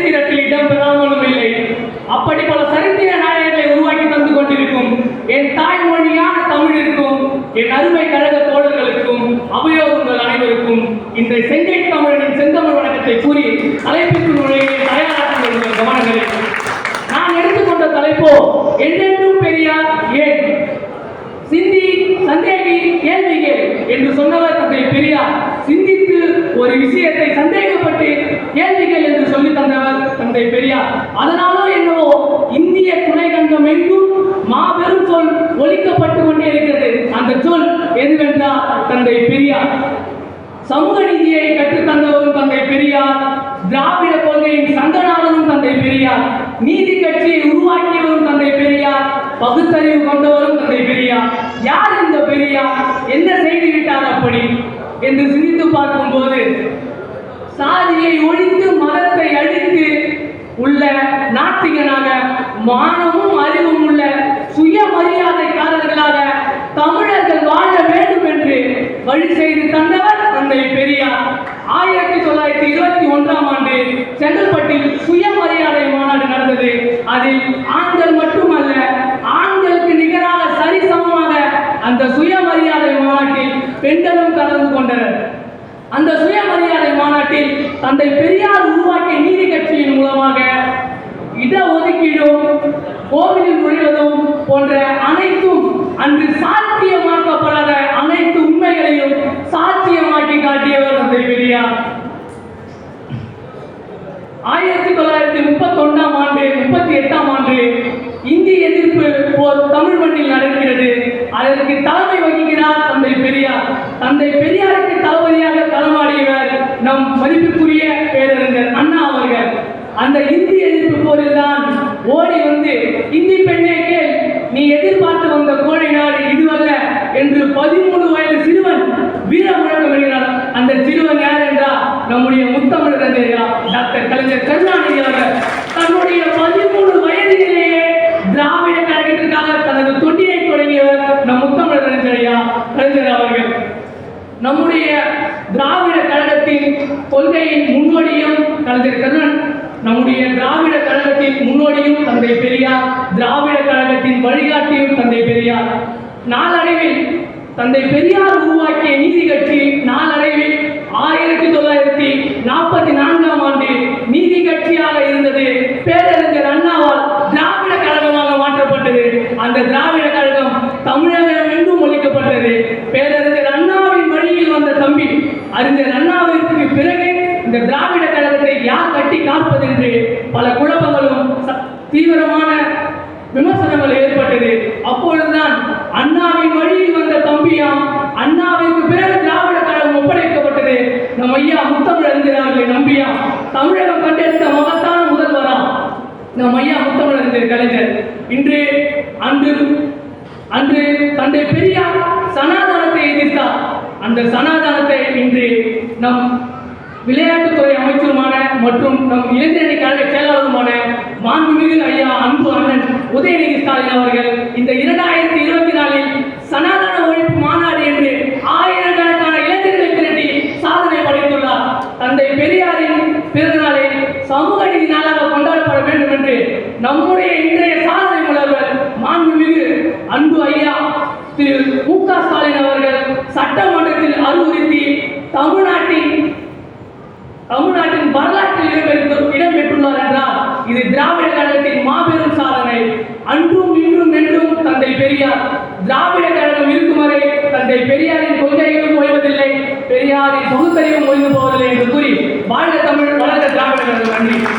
சரித்திரத்தில் இடம்பெறாமலும் இல்லை. அப்படி பல சரித்திர நாயகர்களை உருவாக்கி தந்து கொண்டிருக்கும். என் தாய்மொழியான தமிழிற்கும் என் அருமை கழக தோழர்களுக்கும் அபயோகங்கள் அனைவருக்கும் இந்த செங்கை தமிழனின் செந்தமிழ் வணக்கத்தை கூறி தலைப்பிற்கு நுழைய தயாராக உங்கள் கவனங்களை. நான் எடுத்துக்கொண்ட தலைப்போ என்றென்றும் பெரியார் ஏன்? சிந்தி சந்தேகி கேள்வி கேள் என்று சொன்னவர் தந்தை பெரியார். சிந்தித்து ஒரு விஷயத்தை சந்தேகப்பட்டு கேள்விகள் என்று சொல்லி தந்தவர் பெரியார். அதனாலோ என்னவோ இந்திய துணைக்கண்டம் எங்கும் மாபெரும் சொல் ஒழிக்கப்பட்டு கொண்டே இருக்கிறது. அந்த சொல் எதுவென்றால் தந்தை பெரியார். சமூக நீதியை கற்றுத் தந்தவரும் தந்தை பெரியார். திராவிட கொள்கையின் சந்தனாளனும் தந்தை பெரியார். நீதி கட்சியை உருவாக்கியவரும் தந்தை பெரியார். பகுத்தறிவு கொண்டவரும் தந்தை பெரியார். யார் இந்த பெரியார்? என்ன செய்து விட்டார் அப்படி? என்று சிந்தித்து பார்க்கும்போது சாதியை ஒழித்து மத உள்ள நாத்திகனாக மானமும் அறிவும் உள்ள சுயமரியாதைக்காரர்களாக தமிழர்கள் வாழ வேண்டும் என்று வழி செய்து தந்தவர் தந்தை பெரியார். ஆயிரத்தி தொள்ளாயிரத்தி இருபத்தி ஒன்றாம் ஆண்டு செங்கல்பட்டில் சுயமரியாதை மாநாடு நடந்தது. அதில் ஆண்கள் மட்டுமல்ல ஆண்களுக்கு நிகராக சரிசமமாக அந்த சுயமரியாதை மாநாட்டில் பெண்களும் கலந்து கொண்டனர். அந்த சுயமரியாதை மாநாட்டில் தந்தை பெரியார் உருவாக்கிய நீதி கட்சியின் மூலமாக இடஒதுக்கீடும் கோவிலில் நுழைவதும் போன்ற அனைத்தும் அன்று சாத்தியமாக்கப்படாத அனைத்து உண்மைகளையும் சாத்தியமாக்கி காட்டியவர் தந்தை பெரியார். ஆயிரத்தி தொள்ளாயிரத்தி முப்பத்தி ஒன்றாம் ஆண்டு முப்பத்தி எட்டாம் ஆண்டு இந்தி எதிர்ப்பு போர் தமிழ் மண்ணில் நடக்கிறது. அதற்கு தலைமை வகிக்கிறார் தந்தை பெரியார். தந்தை பெரியாருக்கு தளபதியாக களமாடியவர் நம் மதிப்புக்குரிய பேரறிஞர் அண்ணா அவர்கள். அந்த இந்திய பொருள்தான் தான் ஓடி வந்து இந்தி பெண்ணே கேள் நீ எதிர்பார்த்து வந்த கோழை நாடு இதுவல்ல என்று பதிமூணு வயது சிறுவன் வீர முழக்கம் எழுதினார் அந்த சிறுவன் யார் என்றால் நம்முடைய முத்தமிழர் அறிஞர் டாக்டர் கலைஞர் கருணாநிதி அவர்கள். தன்னுடைய பதிமூணு வயதிலேயே திராவிட கழகத்திற்காக தனது தொண்டியை தொடங்கியவர் நம் முத்தமிழர் அறிஞர் கலைஞர் அவர்கள். நம்முடைய திராவிட கழகத்தின் கொள்கையின் முன்னோடியும் கலைஞர் கருணன் நம்முடைய திராவிட கழகத்தின் முன்னோடியும் தந்தை பெரியார் திராவிட கழகத்தின் வழிகாட்டியும் தந்தை பெரியார். நாளடைவில் தந்தை பெரியார் உருவாக்கிய நீதி கட்சி நாளடைவில் ஆயிரத்தி தொள்ளாயிரத்தி நாற்பத்தி நான்காம் ஆண்டு நீதி கட்சியாக இருந்தது. பேரறிஞர் அண்ணாவால் திராவிட கழகமாக மாற்றப்பட்டது. அந்த திராவிட கழகம் தமிழகம் என்றும் ஒழிக்கப்பட்டது. பேரறிஞர் அண்ணாவின் வழியில் வந்த தம்பி அறிஞர் அண்ணாவிற்கு பிறகு இந்த திராவிட கழகத்தை என்று பல குழப்பங்களும் தீவிரமான விமர்சனங்கள் ஏற்பட்டது. அப்பொழுதுதான் அண்ணாவின் வழியில் வந்த தம்பியாம் அண்ணாவிற்கு பிறகு திராவிட கழகம் ஒப்படைக்கப்பட்டது. நம் ஐயா முத்தமிழ் அறிஞர்களை நம்பியாம் தமிழகம் கண்டெடுத்த மகத்தான முதல்வராம் நம் ஐயா முத்தமிழ் அறிஞர் கலைஞர். இன்று அன்று அன்று தந்தை பெரியார் சனாதனத்தை எதிர்த்தார். அந்த சனாதனத்தை இன்று நம் விளையாட்டுத்துறை அமைச்சருமான மற்றும் நம் இளைஞரணி கழக செயலாளருமான மாண்புமிகு ஐயா அன்பு அண்ணன் உதயநிதி ஸ்டாலின் அவர்கள் இந்த இரண்டாயிரத்தி இருபத்தி நாலில் சனாதன ஒழிப்பு மாநாடு என்று ஆயிரக்கணக்கான இளைஞர்களை திரட்டி சாதனை படைத்துள்ளார். தந்தை பெரியாரின் பிறந்தநாளை சமூக நீதி நாளாக கொண்டாடப்பட வேண்டும் என்று நம்முடைய இன்றைய சாதனை முதல்வர் மாண்புமிகு அன்பு ஐயா திரு மு க ஸ்டாலின் அவர்கள் திராவிட கழகத்தின் மாபெரும் சாதனை. அன்றும் இன்றும் என்றும் தந்தை பெரியார். திராவிட கழகம் இருக்கும் வரை தந்தை பெரியாரின் கொள்கைகளும் ஓய்வதில்லை பெரியாரின் பகுத்தறிவும் ஓய்வு போவதில்லை என்று கூறி வாழ்க தமிழ் வளர்க்க திராவிட கழகம். நன்றி.